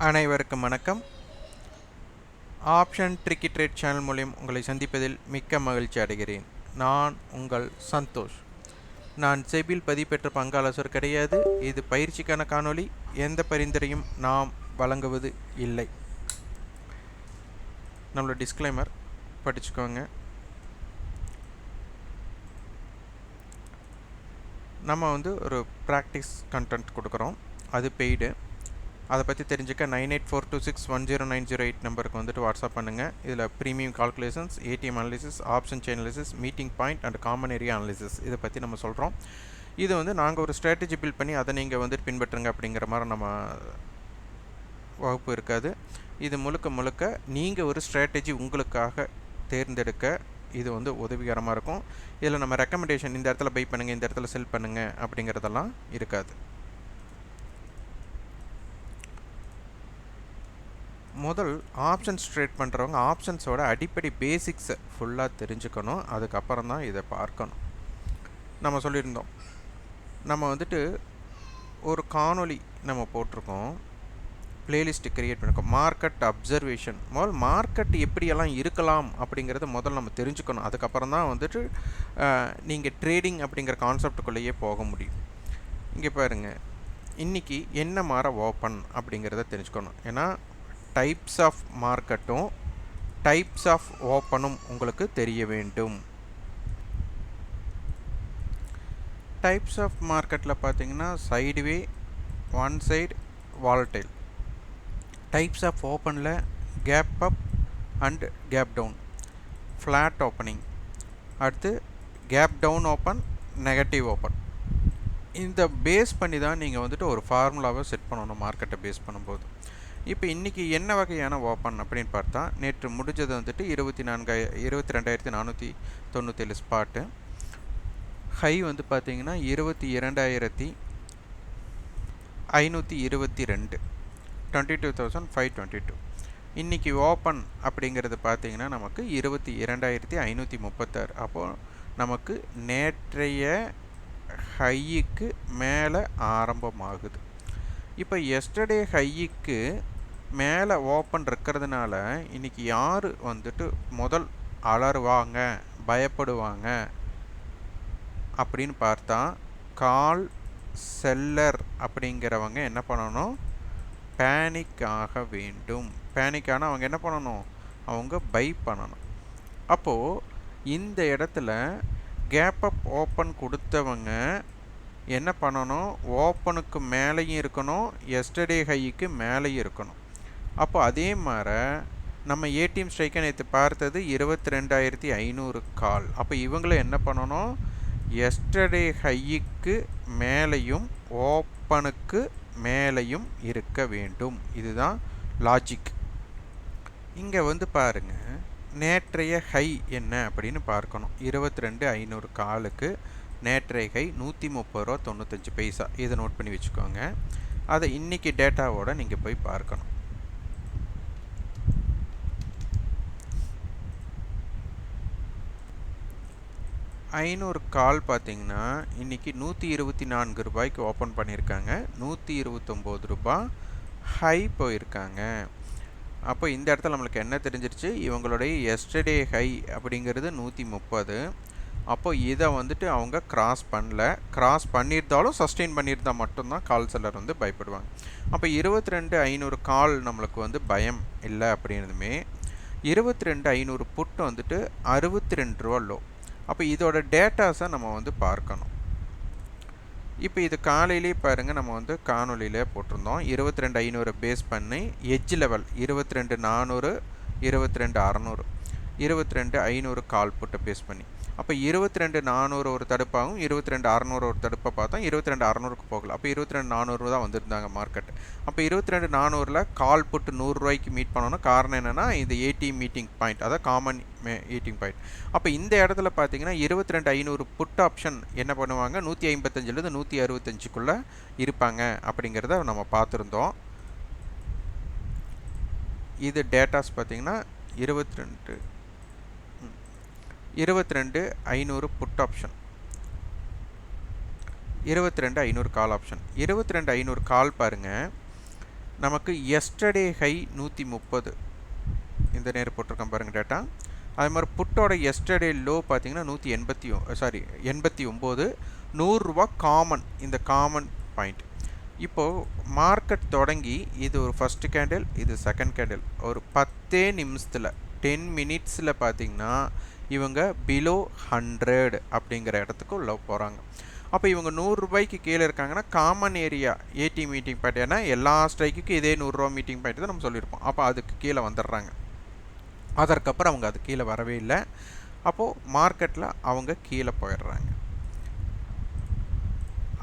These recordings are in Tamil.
அனைவருக்கும் வணக்கம். ஆப்ஷன் ட்ரிக்கி ட்ரேட் சேனல் மூலியம் உங்களை சந்திப்பதில் மிக்க மகிழ்ச்சி அடைகிறேன். நான் உங்கள் சந்தோஷ். நான் செபில் பதிப்பெற்ற பங்காளசர் கிடையாது. இது பயிற்சிக்கான காணொளி. எந்த பரிந்துரையும் நாம் வழங்குவது இல்லை. நம்மளோட டிஸ்க்ளைமர் படிச்சுக்கோங்க. நம்ம வந்து ஒரு ப்ராக்டிஸ் கண்டென்ட் கொடுக்குறோம். அது பெய்டு அதை பற்றி தெரிஞ்சுக்க nine eight four two six one zero nine zero eight நம்பருக்கு வந்துட்டு வாட்ஸ்அப் பண்ணுங்கள் இதில் premium calculations ATM analysis option chain analysis meeting point and common area analysis இதை பற்றி நம்ம சொல்கிறோம் இது வந்து நாங்கள் ஒரு ஸ்ட்ராட்டஜி பில்ட் பண்ணி அதை நீங்கள் வந்துட்டு பின்பற்றுங்க அப்படிங்கிற மாதிரி நம்ம வகுப்பு இருக்காது. இது முழுக்க முழுக்க நீங்கள் ஒரு ஸ்ட்ராட்டஜி உங்களுக்காக தேர்ந்தெடுக்க இது வந்து உதவிகரமாக இருக்கும். இதில் நம்ம ரெக்கமெண்டேஷன் இந்த இடத்துல பை பண்ணுங்கள் இந்த இடத்துல செல் பண்ணுங்கள் அப்படிங்கிறதெல்லாம் இருக்காது. முதல் ஆப்ஷன்ஸ் ட்ரேட் பண்ணுறவங்க ஆப்ஷன்ஸோட அடிப்படை பேசிக்ஸை ஃபுல்லாக தெரிஞ்சுக்கணும். அதுக்கப்புறம் தான் இதை பார்க்கணும். நம்ம சொல்லியிருந்தோம். நம்ம வந்துட்டு ஒரு காணொளி நம்ம போட்டிருக்கோம். பிளேலிஸ்ட்டு க்ரியேட் பண்ணிருக்கோம். மார்க்கெட் அப்சர்வேஷன் முதல் மார்க்கெட் எப்படியெல்லாம் இருக்கலாம் அப்படிங்கிறத முதல்ல நம்ம தெரிஞ்சுக்கணும். அதுக்கப்புறம் தான் வந்துட்டு நீங்கள் ட்ரேடிங் அப்படிங்கிற கான்செப்டுக்குள்ளேயே போக முடியும். இங்கே பாருங்கள் இன்றைக்கி என்ன மாற ஓப்பன் அப்படிங்கிறத தெரிஞ்சுக்கணும். ஏன்னா டைப்ஸ் ஆஃப் மார்க்கெட்டும் டைப்ஸ் ஆஃப் ஓப்பனும் உங்களுக்கு தெரிய வேண்டும். டைப்ஸ் ஆஃப் மார்க்கெட்டில் பார்த்தீங்கன்னா sideway one side volatile types of ஓப்பனில் gap up and gap down flat opening அடுத்து gap down open negative open இந்த பேஸ் பண்ணி தான் நீங்கள் வந்துட்டு ஒரு ஃபார்முலாவை செட் பண்ணணும் மார்க்கெட்டை பேஸ் பண்ணும்போது. இப்போ இன்றைக்கி என்ன வகையான ஓப்பன் அப்படின்னு பார்த்தா நேற்று முடிஞ்சது வந்துட்டு இருபத்தி நான்காய இருபத்தி ரெண்டாயிரத்தி நானூற்றி தொண்ணூற்றேழு ஸ்பாட்டு ஹை வந்து பார்த்திங்கன்னா இருபத்தி இரண்டாயிரத்தி ஐநூற்றி இருபத்தி ரெண்டு twenty two thousand five twenty two இன்றைக்கி ஓப்பன் அப்படிங்கிறது பார்த்தீங்கன்னா நமக்கு இருபத்தி இரண்டாயிரத்தி ஐநூற்றி முப்பத்தாறு. அப்போது நமக்கு நேற்றைய ஹையுக்கு மேலே ஆரம்பமாகுது. இப்போ எஸ்டர்டே ஹையுக்கு மேலே ஓப்பன் இருக்கிறதுனால இன்றைக்கி யார் வந்துட்டு முதல் அலறுவாங்க பயப்படுவாங்க அப்படின்னு பார்த்தா கால் செல்லர் அப்படிங்கிறவங்க என்ன பண்ணணும்? பேனிக் ஆக வேண்டும். பேனிக் ஆனால் அவங்க என்ன பண்ணணும்? அவங்க பை பண்ணணும். அப்போது இந்த இடத்துல கேப் அப் ஓப்பன் கொடுத்தவங்க என்ன பண்ணணும்? ஓப்பனுக்கு மேலேயும் இருக்கணும் எஸ்டர்டே ஹைக்கு மேலேயும் இருக்கணும். அப்போ அதே மாதிரி நம்ம ஏடிஎம் ஸ்ட்ரைக்கை நேற்று பார்த்தது இருபத்தி ரெண்டாயிரத்தி ஐநூறு கால். அப்போ இவங்கள என்ன பண்ணணும்? எஸ்டர்டே ஹையுக்கு மேலேயும் ஓப்பனுக்கு மேலேயும் இருக்க வேண்டும். இதுதான் லாஜிக் இங்கே வந்து பாருங்கள் நேற்றைய ஹை என்ன அப்படின்னு பார்க்கணும். இருபத்தி ரெண்டு ஐநூறு காலுக்கு நேற்றைய ஹை நூற்றி முப்பது ரூபா தொண்ணூத்தஞ்சு பைசா. இதை நோட் பண்ணி வச்சுக்கோங்க. அதை இன்றைக்கி டேட்டாவோட நீங்கள் போய் பார்க்கணும். ஐநூறு கால் பார்த்தீங்கன்னா இன்றைக்கி நூற்றி இருபத்தி நான்கு ரூபாய்க்கு ஓப்பன் பண்ணியிருக்காங்க. நூற்றி இருபத்தொம்போது ரூபா ஹை போயிருக்காங்க. அப்போ இந்த இடத்துல நம்மளுக்கு என்ன தெரிஞ்சிருச்சு? இவங்களுடைய எஸ்டர்டே ஹை அப்படிங்கிறது நூற்றி முப்பது. அப்போ இதை வந்துட்டு அவங்க கிராஸ் பண்ணல. கிராஸ் பண்ணியிருந்தாலும் சஸ்டெயின் பண்ணியிருந்தால் மட்டும்தான் கால் செல்லர் வந்து பயப்படுவாங்க. அப்போ இருபத்தி ரெண்டு ஐநூறு கால் நம்மளுக்கு வந்து பயம் இல்லை அப்படின்னதுமே இருபத்தி ரெண்டு ஐநூறு புட்டு வந்துட்டு அறுபத்தி ரெண்டு ரூபா லோ அப்போ இதோட டேட்டாஸை நம்ம வந்து பார்க்கணும். இப்போ இது காலையிலே பாருங்கள் நம்ம வந்து காணொலியில் போட்டிருந்தோம். இருபத்தி ரெண்டு ஐநூறு பேஸ் பண்ணி எஜ் லெவல் இருபத்தி ரெண்டு நானூறு இருபத்தி ரெண்டு அறநூறு இருபத்தி ரெண்டு ஐநூறு கால் புட்டை பேஸ் பண்ணி. அப்போ இருபத்தி ரெண்டு நானூறு ஒரு தடுப்பாகவும் இருபத்தி ரெண்டு அறநூறு ஒரு தடுப்பை பார்த்தோம் இருபத்தி ரெண்டு அறநூறுக்கு போகல. அப்போ இருபத்தி ரெண்டு நானூறு தான் வந்திருந்தாங்க மார்க்கெட் அப்போ இருபத்தி ரெண்டு நானூறில் கால் புட்டு நூறுரூவாய்க்கு மீட் பண்ணணும் காரணம் என்னென்னா இந்த ஏடிஎம் மீட்டிங் பாயிண்ட் அதாவது காமன் ஏட்டிங் பாயிண்ட் அப்போ இந்த இடத்துல பார்த்தீங்கன்னா இருபத்தி ரெண்டு ஐநூறு புட் ஆப்ஷன் என்ன பண்ணுவாங்க? நூற்றி ஐம்பத்தஞ்சிலேருந்து நூற்றி அறுபத்தஞ்சுக்குள்ளே இருப்பாங்க அப்படிங்கிறத நம்ம பார்த்துருந்தோம். இது டேட்டாஸ் பார்த்தீங்கன்னா இருபத்தி ரெண்டு இருபத்தி ரெண்டு ஐநூறு புட் ஆப்ஷன் இருபத்தி ரெண்டு ஐநூறு கால் ஆப்ஷன் இருபத்தி ரெண்டு ஐநூறு கால் பாருங்கள் நமக்கு எஸ்டர்டே ஹை நூற்றி முப்பது இந்த நேரம் போட்டிருக்கேன் பாருங்கள் டேட்டா அதே மாதிரி புட்டோட எஸ்டர்டே லோ பார்த்தீங்கன்னா நூற்றி எண்பத்தி சாரி எண்பத்தி ஒம்பது. நூறுரூவா காமன் இந்த காமன் பாயிண்ட் இப்போது மார்க்கெட் தொடங்கி இது ஒரு ஃபஸ்ட்டு கேண்டில் இது செகண்ட் கேண்டில் ஒரு பத்தே நிமிஷத்தில் டென் மினிட்ஸில் பார்த்தீங்கன்னா இவங்க பிலோ ஹண்ட்ரட் அப்படிங்கிற இடத்துக்கு உள்ள போகிறாங்க அப்போ இவங்க நூறுரூபாய்க்கு கீழே இருக்காங்கன்னா common area AT meeting point ஏன்னா எல்லா ஸ்ட்ரைக்குக்கும் இதே நூறுரூவா மீட்டிங் பாயிண்ட் தான் நம்ம சொல்லியிருப்போம். அப்போ அதுக்கு கீழே வந்துடுறாங்க. அதற்கப்புறம் அவங்க அது கீழே வரவே இல்லை. அப்போது மார்க்கெட்டில் அவங்க கீழே போயிடுறாங்க.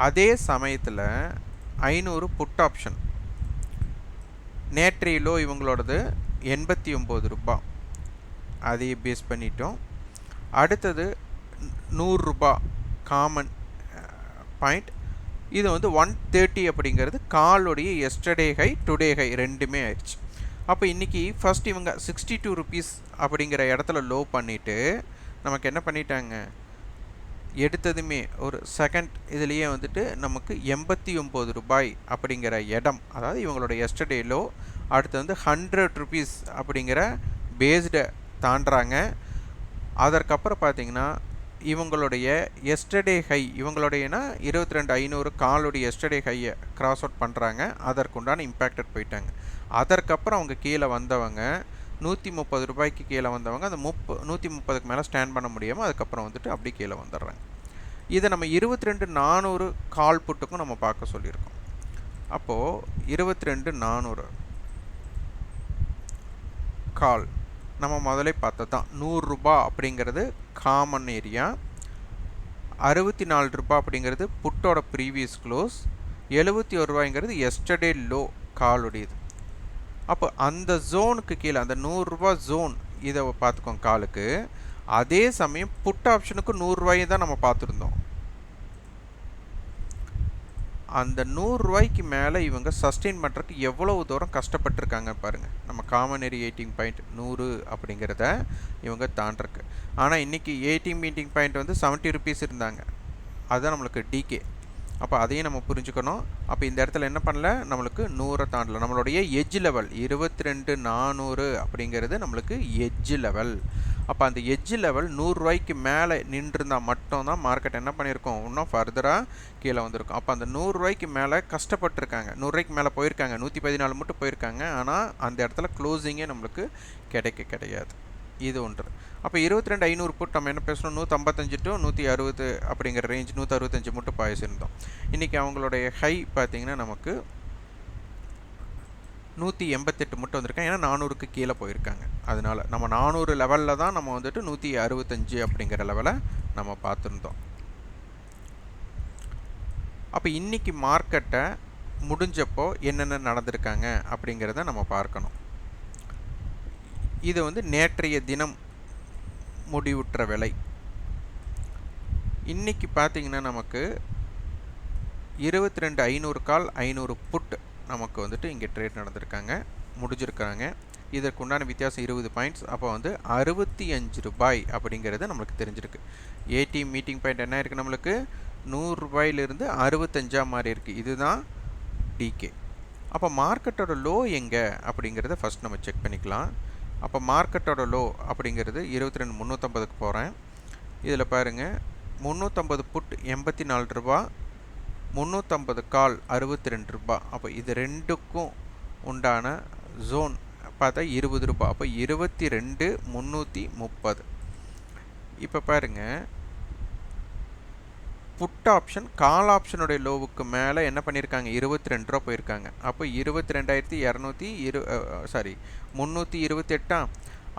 அதே சமயத்தில் ஐநூறு புட் ஆப்ஷன் நேற்றைய இவங்களோடது எண்பத்தி ஒம்பது ரூபாய் அதையே பேஸ் பண்ணிட்டோம். அடுத்தது நூறுரூபா காமன் பாயிண்ட் இது வந்து ஒன் தேர்ட்டி அப்படிங்கிறது காலுடைய எஸ்டர்டே ஹை டுடே ஹை ரெண்டுமே ஆயிடுச்சு. அப்போ இன்றைக்கி ஃபஸ்ட் இவங்க சிக்ஸ்டி டூ ருபீஸ் அப்படிங்கிற இடத்துல லோ பண்ணிவிட்டு நமக்கு என்ன பண்ணிட்டாங்க? எடுத்ததுமே ஒரு செகண்ட் இதுலேயே வந்துட்டு நமக்கு எண்பத்தி ஒம்பது ரூபாய் அப்படிங்கிற இடம் அதாவது இவங்களோட எஸ்டர்டே லோ அடுத்து வந்து ஹண்ட்ரட் ருபீஸ் அப்படிங்கிற பேஸ்டை தாண்டுறாங்க. அதற்கப்புறம் பார்த்தீங்கன்னா இவங்களுடைய எஸ்டர்டே ஹை இவங்களுடையனா இருபத்தி ரெண்டு ஐநூறு காலுடைய எஸ்டர்டே ஹையை கிராஸ் அவுட் பண்ணுறாங்க அதற்குண்டான இம்பேக்டட் போயிட்டாங்க. அதற்கப்புறம் அவங்க கீழே வந்தவங்க நூற்றி முப்பது ரூபாய்க்கு கீழே வந்தவங்க அந்த முப்ப நூற்றி முப்பதுக்கு மேலே ஸ்டாண்ட் பண்ண முடியாமல் அதுக்கப்புறம் வந்துட்டு அப்படி கீழே வந்துடுறாங்க. இதை நம்ம இருபத்தி ரெண்டு நானூறு கால் புட்டுக்கும் நம்ம பார்க்க சொல்லியிருக்கோம். அப்போது இருபத்தி ரெண்டு நானூறு கால் நம்ம முதலே பார்த்தது தான் நூறுரூபா அப்படிங்கிறது காமன் ஏரியா அறுபத்தி நாலு ரூபா அப்படிங்கிறது புட்டோட ப்ரீவியஸ் க்ளோஸ் எழுபத்தி ஒரு ரூபாய்ங்கிறது எஸ்டர்டே லோ காலுடையது. அப்போ அந்த ஜோனுக்கு கீழே அந்த நூறுரூபா ஜோன் இதை பார்த்துக்கோங்க காலுக்கு. அதே சமயம் புட் ஆப்ஷனுக்கு நூறுரூவாயை தான் நம்ம பார்த்துருந்தோம். அந்த நூறுரூவாய்க்கு மேலே இவங்க சஸ்டெயின் பண்ணுறதுக்கு எவ்வளவு தூரம் கஷ்டப்பட்டிருக்காங்க பாருங்கள் நம்ம காமன் ஏரி எயிட்டிங் பாயிண்ட் நூறு அப்படிங்கிறத இவங்க தாண்டிருக்கு. ஆனால் இன்றைக்கி எயிட்டிங் மீட்டிங் பாயிண்ட் வந்து செவன்ட்டி ருபீஸ் இருந்தாங்க. அதுதான் நம்மளுக்கு டிகே அப்போ அதையும் நம்ம புரிஞ்சுக்கணும். அப்போ இந்த இடத்துல என்ன பண்ணல? நம்மளுக்கு நூறை தாண்டல. நம்மளுடைய எஜ் லெவல் இருபத்தி ரெண்டு நானூறு அப்படிங்கிறது நம்மளுக்கு எஜ் லெவல் அப்போ அந்த எஜ் லெவல் நூறுரூவாய்க்கு மேலே நின்றுருந்தால் மட்டும்தான் மார்க்கெட் என்ன பண்ணியிருக்கோம்? இன்னும் ஃபர்தராக கீழே வந்திருக்கும். அப்போ அந்த நூறுரூவாய்க்கு மேலே கஷ்டப்பட்டுருக்காங்க. நூறுரூவாய்க்கு மேலே போயிருக்காங்க. நூற்றி பதினாலு மட்டும் போயிருக்காங்க. ஆனால் அந்த இடத்துல க்ளோசிங்கே நம்மளுக்கு கிடைக்க கிடையாது. இது ஒன்று. அப்போ இருபத்தி ரெண்டு ஐநூறு புட் நம்ம என்ன பேசணும் நூற்றம்பத்தஞ்சு டு நூற்றி அறுபது அப்படிங்கிற ரேஞ்ச் நூற்றி அறுபத்தஞ்சு மட்டும் பாய்ச்சிருந்தோம் இன்றைக்கி அவங்களுடைய ஹை பார்த்திங்கன்னா நமக்கு நூற்றி எண்பத்தெட்டு மட்டும் வந்திருக்காங்க ஏன்னா நானூறுக்கு கீழே போயிருக்காங்க. அதனால் நம்ம நானூறு லெவலில் தான் நம்ம வந்துட்டு நூற்றி அறுபத்தஞ்சு அப்படிங்கிற லெவலை நம்ம பார்த்துருந்தோம். அப்போ இன்றைக்கி மார்க்கெட்டை முடிஞ்சப்போ என்னென்ன நடந்திருக்காங்க அப்படிங்கிறத நம்ம பார்க்கணும். இது வந்து நேற்றைய தினம் முடிவுற்ற விலை. இன்றைக்கி பார்த்திங்கன்னா நமக்கு இருபத்தி ரெண்டு ஐநூறு கால் ஐநூறு புட் நமக்கு வந்துட்டு இங்கே ட்ரேட் நடந்திருக்காங்க முடிஞ்சிருக்காங்க. இதற்கு உண்டான வித்தியாசம் இருபது பாயிண்ட்ஸ் அப்போ வந்து அறுபத்தி அஞ்சு ரூபாய் அப்படிங்கிறது நம்மளுக்கு தெரிஞ்சிருக்கு. ஏடிஎம் மீட்டிங் பாயிண்ட் என்ன இருக்குது நம்மளுக்கு? நூறுரூபாயிலிருந்து அறுபத்தஞ்சா மாதிரி இருக்குது இதுதான் டிகே அப்போ மார்க்கெட்டோட லோ எங்கே அப்படிங்கிறத ஃபஸ்ட் நம்ம செக் பண்ணிக்கலாம். அப்போ மார்க்கெட்டோட லோ அப்படிங்கிறது இருபத்தி ரெண்டு முந்நூற்றம்பதுக்கு போகிறேன். இதில் பாருங்கள் முந்நூற்றம்பது புட் எண்பத்தி நாலு ரூபா முந்நூற்றம்பது கால் அறுபத்தி ரெண்டு ரூபா. அப்போ இது ரெண்டுக்கும் உண்டான ஜோன் பார்த்தா இருபது ரூபா. அப்போ இருபத்தி ரெண்டு முந்நூற்றி முப்பது. இப்போ பாருங்கள் புட் ஆப்ஷன் கால் ஆப்ஷனுடைய லோவுக்கு மேலே என்ன பண்ணியிருக்காங்க இருபத்தி ரெண்டு ரூபா போயிருக்காங்க. அப்போ இருபத்தி ரெண்டாயிரத்தி இரநூத்தி இரு சாரி முந்நூற்றி இருபத்தெட்டா?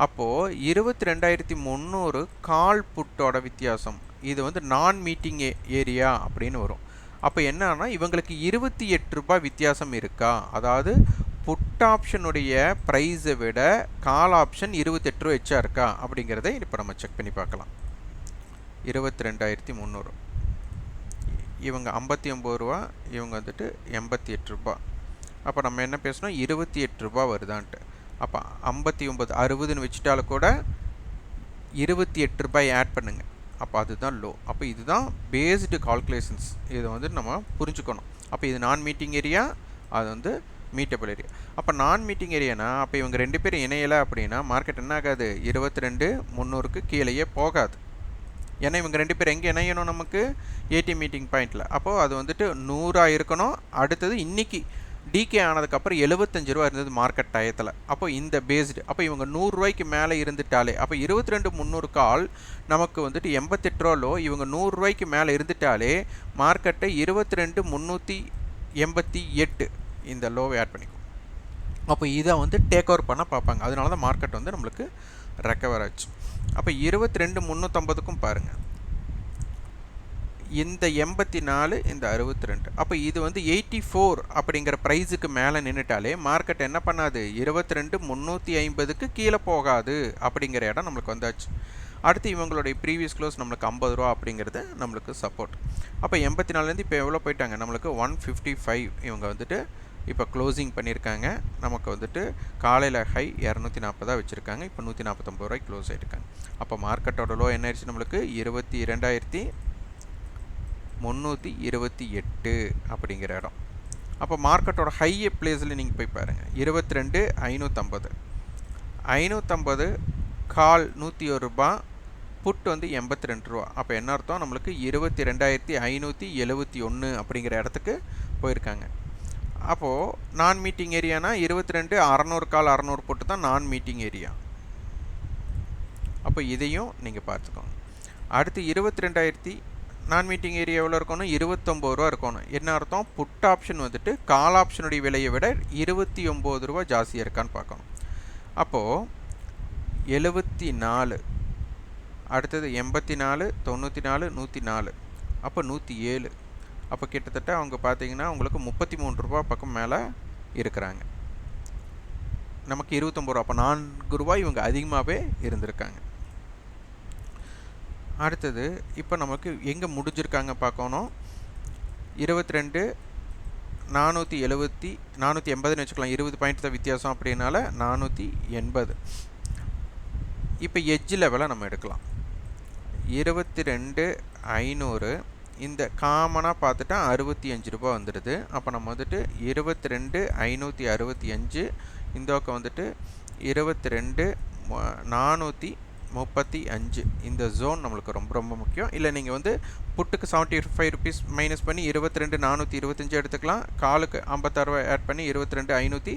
அப்போது இருபத்தி ரெண்டாயிரத்தி முந்நூறு கால் புட்டோட வித்தியாசம். இது வந்து நான் மீட்டிங் ஏரியா அப்படின்னு வரும். அப்போ என்னன்னா இவங்களுக்கு இருபத்தி எட்டு ரூபாய் வித்தியாசம் இருக்கா? அதாவது புட் ஆப்ஷனுடைய ப்ரைஸை விட கால் ஆப்ஷன் இருபத்தெட்டு ரூபா எச்சா இருக்கா? அப்படிங்கிறத இப்போ நம்ம செக் பண்ணி பார்க்கலாம். இருபத்தி ரெண்டாயிரத்தி முந்நூறு இவங்க ஐம்பத்தி ஒம்பது ரூபா இவங்க வந்துட்டு எண்பத்தி எட்டு ரூபா. அப்போ நம்ம என்ன பேசணும்? இருபத்தி எட்டு ரூபா வருதான்ட்டு. அப்போ ஐம்பத்தி ஒம்பது அறுபதுன்னு வச்சுட்டாலும் கூட இருபத்தி எட்டு ரூபாய் ஆட் பண்ணுங்கள் அப்போ அதுதான் லோ அப்போ இதுதான் பேஸ்டு கால்குலேஷன்ஸ் இதை வந்து நம்ம புரிஞ்சுக்கணும். அப்போ இது நான் மீட்டிங் ஏரியா அது வந்து மீட்டபிள் ஏரியா அப்போ நான் மீட்டிங் ஏரியானா அப்போ இவங்க ரெண்டு பேரும் இணையலை அப்படின்னா மார்க்கெட் என்ன ஆகாது இருபத்தி ரெண்டு முந்நூறுக்கு கீழேயே போகாது. ஏன்னா இவங்க ரெண்டு பேரும் எங்கே இணையணும் நமக்கு? ஏடி மீட்டிங் பாயிண்டில் அப்போது அது வந்துட்டு நூறாக இருக்கணும். அடுத்தது இன்றைக்கி டிகே ஆனதுக்கப்புறம் எழுபத்தஞ்சு ரூபா இருந்தது மார்க்கெட் டயத்தில். அப்போ இந்த பேஸ்டு அப்போ இவங்க நூறுரூவாய்க்கு மேலே இருந்துட்டாலே. அப்போ இருபத்தி ரெண்டு முந்நூறு கால் நமக்கு வந்துட்டு எண்பத்தெட்டு ரூபாலோ இவங்க நூறுரூவாய்க்கு மேலே இருந்துட்டாலே மார்க்கெட்டை இருபத்தி ரெண்டு முந்நூற்றி எண்பத்தி எட்டு இந்த லோவை ஆட் பண்ணிக்கும். அப்போ இதை வந்து டேக் ஓவர் பண்ண பார்ப்பாங்க. அதனால தான் மார்க்கெட் வந்து நம்மளுக்கு ரெக்கவர் ஆச்சு. அப்போ இருபத்தி ரெண்டு முந்நூற்றம்பதுக்கும் பாருங்கள் இந்த எண்பத்தி நாலு இந்த அறுபத்தி ரெண்டு அப்போ இது வந்து எயிட்டி ஃபோர் அப்படிங்கிற ப்ரைஸுக்கு மேலே நின்றுட்டாலே மார்க்கெட் என்ன பண்ணாது? இருபத்தி ரெண்டு முந்நூற்றி ஐம்பதுக்கு கீழே போகாது அப்படிங்கிற இடம் நம்மளுக்கு வந்தாச்சு. அடுத்து இவங்களுடைய ப்ரீவியஸ் க்ளோஸ் நம்மளுக்கு ஐம்பது ரூபா அப்படிங்கிறது நம்மளுக்கு சப்போர்ட் அப்போ எண்பத்தி நாலுலேருந்து இப்போ எவ்வளோ போயிட்டாங்க? நம்மளுக்கு ஒன் ஃபிஃப்டி ஃபைவ் இவங்க வந்துட்டு இப்போ க்ளோசிங் பண்ணியிருக்காங்க. நமக்கு வந்துட்டு காலையில் ஹை இரநூத்தி நாற்பதாக வச்சுருக்காங்க. இப்போ நூற்றி நாற்பத்தொம்பது ரூபாய் க்ளோஸ் ஆகிருக்காங்க அப்போ மார்க்கெட்டோட லோ என்ன ஆயிடுச்சு நம்மளுக்கு? இருபத்தி இரண்டாயிரத்தி முந்நூற்றி இருபத்தி எட்டு அப்படிங்கிற இடம். அப்போ மார்க்கெட்டோட ஹைய பிளேஸில் நீங்கள் போய் பாருங்கள் இருபத்தி ரெண்டு ஐநூற்றம்பது ஐநூற்றம்பது கால் நூற்றி ஒரு ரூபா புட் வந்து எண்பத்தி ரெண்டு ரூபா. அப்போ என்ன அர்த்தம்? நம்மளுக்கு இருபத்தி ரெண்டாயிரத்தி ஐநூற்றி எழுபத்தி ஒன்று அப்படிங்கிற இடத்துக்கு போயிருக்காங்க. அப்போது நான் மீட்டிங் ஏரியானா இருபத்தி ரெண்டு அறநூறு கால் அறநூறு போட்டு தான் நான் மீட்டிங் ஏரியா அப்போ இதையும் நீங்கள் பார்த்துக்கோங்க. அடுத்து இருபத்தி ரெண்டாயிரத்தி நான் மீட்டிங் ஏரியா எவ்வளோ இருக்கணும்? இருபத்தொம்போது ரூபா இருக்கணும். என்ன அர்த்தம்? புட் ஆப்ஷன் வந்துட்டு கால் ஆப்ஷனுடைய விலையை விட இருபத்தி ஒம்பது ரூபா ஜாஸ்தியாக இருக்கான்னு பார்க்கணும். அப்போது எழுபத்தி நாலு அடுத்தது எண்பத்தி நாலு தொண்ணூற்றி நாலு நூற்றி நாலு அப்போ நூற்றி ஏழு அப்போ கிட்டத்தட்ட அவங்க பார்த்தீங்கன்னா உங்களுக்கு முப்பத்தி மூணு ரூபா பக்கம் மேலே இருக்கிறாங்க. நமக்கு இருபத்தொம்பது ரூபா அப்போ நான்கு ரூபாய் இவங்க அதிகமாகவே இருந்திருக்காங்க. அடுத்தது இப்போ நமக்கு எங்கே முடிஞ்சிருக்காங்க பார்க்கணும். இருபத்தி ரெண்டு நானூற்றி எழுபத்தி நானூற்றி எண்பதுன்னு வச்சுக்கலாம். இருபது பாயிண்ட் தான் வித்தியாசம் அப்படின்னால நானூற்றி எண்பது. இப்போ எஜ்ஜு லெவலை நம்ம எடுக்கலாம். இருபத்தி ரெண்டு ஐநூறு இந்த காமனாக பார்த்துட்டா அறுபத்தி அஞ்சு ரூபா வந்துடுது. அப்போ நம்ம வந்துட்டு இருபத்தி ரெண்டு ஐநூற்றி அறுபத்தி அஞ்சு இந்த பக்கம் வந்துட்டு இருபத்தி ரெண்டு நானூற்றி முப்பத்தி அஞ்சு. இந்த ஜோன் நம்மளுக்கு ரொம்ப ரொம்ப முக்கியம். இல்லை நீங்கள் வந்து புட்டுக்கு செவன்ட்டி ஃபைவ் ருபீஸ் மைனஸ் பண்ணி இருபத்தி ரெண்டு நானூற்றி இருபத்தஞ்சு எடுத்துக்கலாம். காலுக்கு ஐம்பத்தாறு ஆட் பண்ணி இருபத்தி ரெண்டு ஐநூற்றி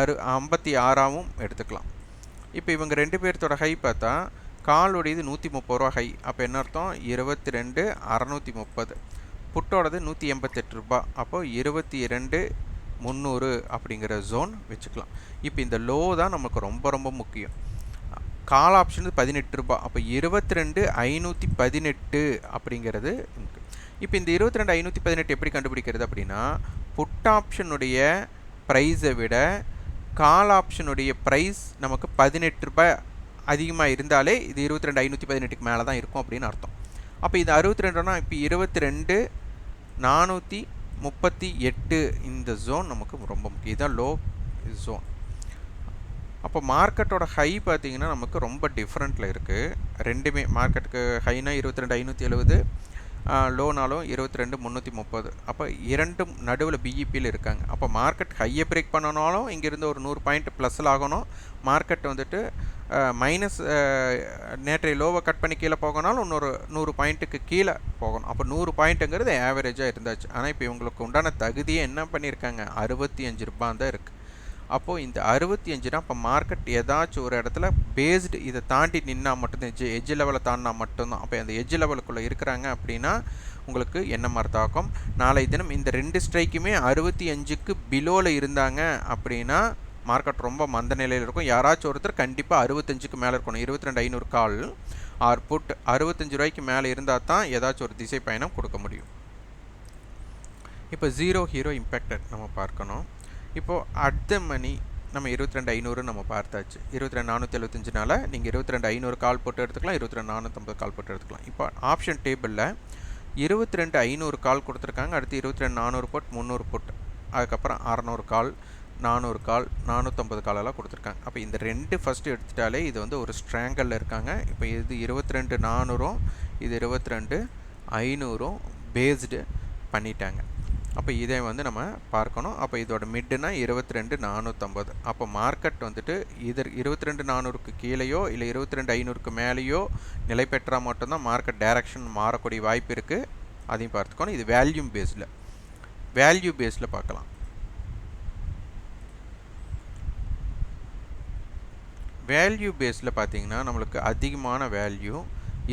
அறு ஐம்பத்தி ஆறாவும் எடுத்துக்கலாம். இப்போ இவங்க ரெண்டு பேர்த்தோட ஹை பார்த்தா காலுடையது நூற்றி முப்பது ரூபா ஹை. அப்போ என்ன அர்த்தம்? இருபத்தி ரெண்டு அறநூற்றி முப்பது புட்டோடது நூற்றி எண்பத்தெட்டு ரூபா. அப்போது இருபத்தி ரெண்டு முந்நூறு அப்படிங்கிற ஜோன் வச்சுக்கலாம். இப்போ இந்த லோ தான் நமக்கு ரொம்ப ரொம்ப முக்கியம். கால் ஆப்ஷன் பதினெட்டு ரூபா. அப்போ இருபத்தி ரெண்டு ஐநூற்றி பதினெட்டு அப்படிங்கிறது இப்போ இந்த இருபத்தி ரெண்டு ஐநூற்றி பதினெட்டு எப்படி கண்டுபிடிக்கிறது அப்படின்னா புட் ஆப்ஷனுடைய ப்ரைஸை விட கால் ஆப்ஷனுடைய ப்ரைஸ் நமக்கு பதினெட்டு ரூபாய் அதிகமாக இருந்தாலே இது இருபத்தி ரெண்டு ஐநூற்றி பதினெட்டுக்கு மேலே தான் இருக்கும் அப்படின்னு அர்த்தம். அப்போ இது அறுபத்தி ரெண்டுனா இப்போ இருபத்தி ரெண்டு நானூற்றி முப்பத்தி எட்டு இந்த ஜோன் நமக்கு ரொம்ப முக்கியம். இதுதான் லோ ஜோன் அப்போ மார்க்கெட்டோட ஹை பார்த்திங்கன்னா நமக்கு ரொம்ப டிஃப்ரெண்ட்டில் இருக்குது ரெண்டுமே மார்க்கெட்டுக்கு ஹைனா இருபத்தி ரெண்டு ஐநூற்றி எழுபது லோனாலும் இருபத்தி ரெண்டு முந்நூற்றி முப்பது. அப்போ இரண்டும் நடுவில் பிஇபியில் இருக்காங்க. அப்போ மார்க்கெட் ஹையை பிரேக் பண்ணனாலும் இங்கேருந்து ஒரு நூறு பாயிண்ட் ப்ளஸில் ஆகணும். மார்க்கெட் வந்துட்டு மைனஸ் நேற்றைய லோவை கட் பண்ணி கீழே போகனாலும் இன்னொரு நூறு பாயிண்ட்டுக்கு கீழே போகணும். அப்போ நூறு பாயிண்ட்டுங்கிறது ஆவரேஜாக இருந்தாச்சு. ஆனால் இப்போ இவங்களுக்கு உண்டான தகுதியை என்ன பண்ணியிருக்காங்க? அறுபத்தி அஞ்சு ரூபாய் தான் இருக்குது அப்போது இந்த அறுபத்தி அஞ்சுனா இப்போ மார்க்கெட் ஏதாச்சும் ஒரு இடத்துல பேஸ்டு இதை தாண்டி நின்னால் மட்டும்தான் எஜ் எஜ்ஜு லெவலை தாண்டினா மட்டும்தான். அப்போ அந்த எஜ்ஜு லெவலுக்குள்ளே இருக்கிறாங்க அப்படின்னா உங்களுக்கு என்ன மாதிரி தாக்கம்? நாளை தினம் இந்த ரெண்டு ஸ்ட்ரைக்குமே அறுபத்தி அஞ்சுக்கு பிலோவில் இருந்தாங்க அப்படின்னா மார்க்கெட் ரொம்ப மந்த நிலையில் இருக்கும். யாராச்சும் ஒருத்தர் கண்டிப்பாக அறுபத்தஞ்சுக்கு மேலே இருக்கணும். இருபத்தி ரெண்டு ஐநூறு கால் ஆர் புட் அறுபத்தஞ்சு ரூபாய்க்கு மேலே இருந்தால் தான் ஏதாச்சும் ஒரு திசை பயணம் கொடுக்க முடியும். இப்போ ஜீரோ ஹீரோ இம்பேக்டட் நம்ம பார்க்கணும். இப்போது அட் மணி நம்ம இருபத்தி ரெண்டு ஐநூறு நம்ம பார்த்தாச்சு. இருபத்தி ரெண்டு நானூற்றி எழுபத்தஞ்சுனால நீங்கள் இருபத்தி ரெண்டு ஐநூறு கால் போட்டு எடுத்துக்கலாம். இருபத்தி ரெண்டு நானூற்றம்பது கால் போட்டு எடுத்துக்கலாம். இப்போ ஆப்ஷன் டேபிளில் இருபத்தி ரெண்டு ஐநூறு கால் கொடுத்துருக்காங்க. அடுத்து இருபத்தி ரெண்டு நானூறு போட் முந்நூறு போட் அதுக்கப்புறம் அறநூறு கால் நானூறு கால் நானூற்றம்பது காலெல்லாம் கொடுத்துருக்காங்க. அப்போ இந்த ரெண்டு ஃபஸ்ட்டு எடுத்துட்டாலே இது வந்து ஒரு ஸ்ட்ராங்கலில் இருக்காங்க. இப்போ இது இருபத்தி ரெண்டு நானூறும் இது இருபத்தி ரெண்டு ஐநூறும் பேஸ்டு பண்ணிட்டாங்க. அப்போ இதை வந்து நம்ம பார்க்கணும். அப்போ இதோட மிட்டுனா இருபத்தி ரெண்டு நானூற்றம்பது அப்போ மார்க்கெட் வந்துட்டு இதர் இருபத்தி ரெண்டு நானூறுக்கு கீழேயோ இல்லை இருபத்தி ரெண்டு ஐநூறுக்கு மேலேயோ நிலை பெற்றால் மட்டும்தான் மார்க்கெட் டைரக்ஷன் மாறக்கூடிய வாய்ப்பு இருக்குது அதையும் பார்த்துக்கணும். இது வேல்யூம் பேஸில் வேல்யூ பேஸில் பார்க்கலாம். வேல்யூ பேஸில் பார்த்தீங்கன்னா நம்மளுக்கு அதிகமான வேல்யூ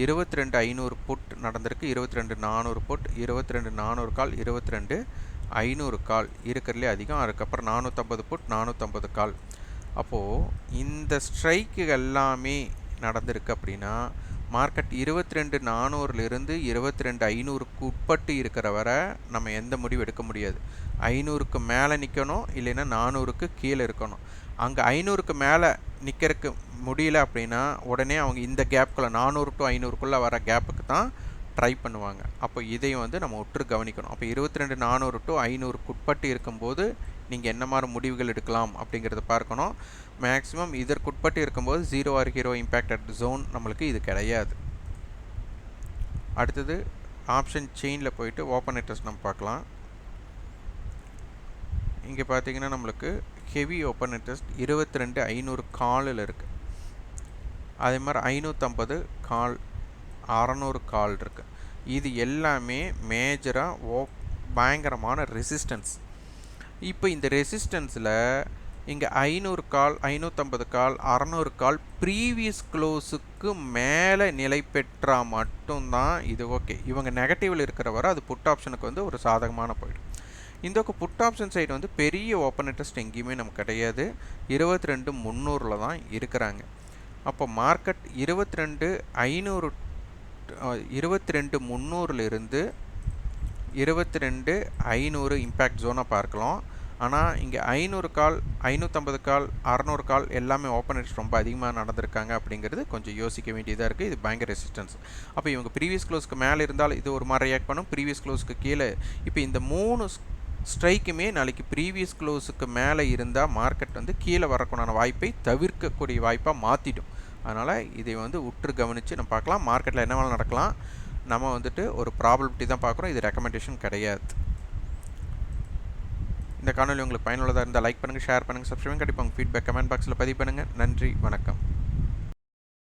இருபத்தி ரெண்டு ஐநூறு புட் நடந்திருக்கு. இருபத்தி ரெண்டு நானூறு புட் இருபத்தி ரெண்டு நானூறு கால் இருபத்தி ரெண்டு ஐநூறு கால் இருக்கிறதுலே அதிகம். அதுக்கப்புறம் நானூற்றம்பது புட் நானூற்றம்பது கால். அப்போது இந்த ஸ்ட்ரைக்கு எல்லாமே நடந்திருக்கு அப்படின்னா மார்க்கெட் இருபத்தி ரெண்டு நானூறுலேருந்து இருபத்தி ரெண்டு ஐநூறுக்கு உட்பட்டு இருக்கிற வரை நம்ம எந்த முடிவு எடுக்க முடியாது. ஐநூறுக்கு மேலே நிற்கணும் இல்லைன்னா நானூறுக்கு கீழே இருக்கணும். அங்கே ஐநூறுக்கு மேலே நிற்கிறதுக்கு முடியல அப்படின்னா உடனே அவங்க இந்த கேப்புக்குள்ளே நானூறு டு ஐநூறுக்குள்ளே வர கேப்புக்கு தான் ட்ரை பண்ணுவாங்க. அப்போ இதையும் வந்து நம்ம ஒற்று கவனிக்கணும். அப்போ இருபத்தி ரெண்டு நானூறு டு ஐநூறுக்கு உட்பட்டு இருக்கும்போது நீங்கள் என்ன மாதிரி முடிவுகள் எடுக்கலாம் அப்படிங்கிறத பார்க்கணும். மேக்ஸிமம் இதற்குட்பட்டு இருக்கும்போது zero or hero impacted zone நம்மளுக்கு இது கிடையாது. அடுத்தது ஆப்ஷன் செயினில் போயிட்டு ஓப்பன் இன்ட்ரெஸ்ட் நம்ம பார்க்கலாம். இங்கே பார்த்தீங்கன்னா நம்மளுக்கு ஹெவி ஓப்பன் இன்ட்ரெஸ்ட் இருபத்தி ரெண்டு ஐநூறு காலில் இருக்குது அதே மாதிரி ஐநூற்றம்பது கால் அறநூறு கால் இருக்குது இது எல்லாமே மேஜராக ஓ பயங்கரமான ரெசிஸ்டன்ஸ் இப்போ இந்த ரெசிஸ்டன்ஸில் இங்கே ஐநூறு கால் ஐநூற்றம்பது கால் அறநூறு கால் ப்ரீவியஸ் க்ளோஸுக்கு மேலே நிலை பெற்றால் மட்டும்தான் இது ஓகே இவங்க நெகட்டிவில் இருக்கிற வரை அது புட் ஆப்ஷனுக்கு வந்து ஒரு சாதகமான போயிடும். இந்த புட் ஆப்ஷன் சைடு வந்து பெரிய ஓப்பன் இன்ட்ரெஸ்ட் எங்கேயுமே நமக்கு கிடையாது. இருபத்தி ரெண்டு முந்நூறில் தான் இருக்கிறாங்க. அப்போ மார்க்கெட் இருபத்தி ரெண்டு ஐநூறு இருபத்தி ரெண்டு முந்நூறுலேருந்து இருபத்தி ரெண்டு ஐநூறு இம்பேக்ட் ஜோனாக பார்க்கலாம். ஆனால் இங்கே ஐநூறு கால் ஐநூற்றம்பது கால் அறநூறு கால் எல்லாமே ஓப்பன் இன்ட்ரெஸ்ட் ரொம்ப அதிகமாக நடந்திருக்காங்க அப்படிங்கிறது கொஞ்சம் யோசிக்க வேண்டியதாக இருக்குது இது பயங்கர ரெசிஸ்டன்ஸ் அப்போ இவங்க ப்ரீவியஸ் க்ளோஸ்க்கு மேலே இருந்தால் இது ஒரு மாதிரி ரியாக்ட் பண்ணும். ப்ரீவியஸ் க்ளோஸ்க்கு கீழே இப்போ இந்த மூணு ஸ்ட்ரைக்குமே நாளைக்கு ப்ரீவியஸ் க்ளோஸுக்கு மேலே இருந்தால் மார்க்கெட் வந்து கீழே வரக்கூடான வாய்ப்பை தவிர்க்கக்கூடிய வாய்ப்பாக மாற்றிடும் அதனால் இதை வந்து உற்று கவனித்து நம்ம பார்க்கலாம். மார்க்கெட்டில் என்ன வேணாலும் நடக்கலாம். நம்ம வந்துட்டு ஒரு ப்ராபபிலிட்டி தான் பார்க்குறோம். இது ரெக்கமெண்டேஷன் கிடையாது. இந்த காணொலி உங்களுக்கு பயனுள்ளதாக இருந்தால் லைக் பண்ணுங்கள் ஷேர் பண்ணுங்கள் சப்ஸ்கிரைப் கண்டிப்பாக உங்கள் ஃபீட்பேக் கமெண்ட் பாக்ஸில் பதிவு பண்ணுங்கள் நன்றி வணக்கம்.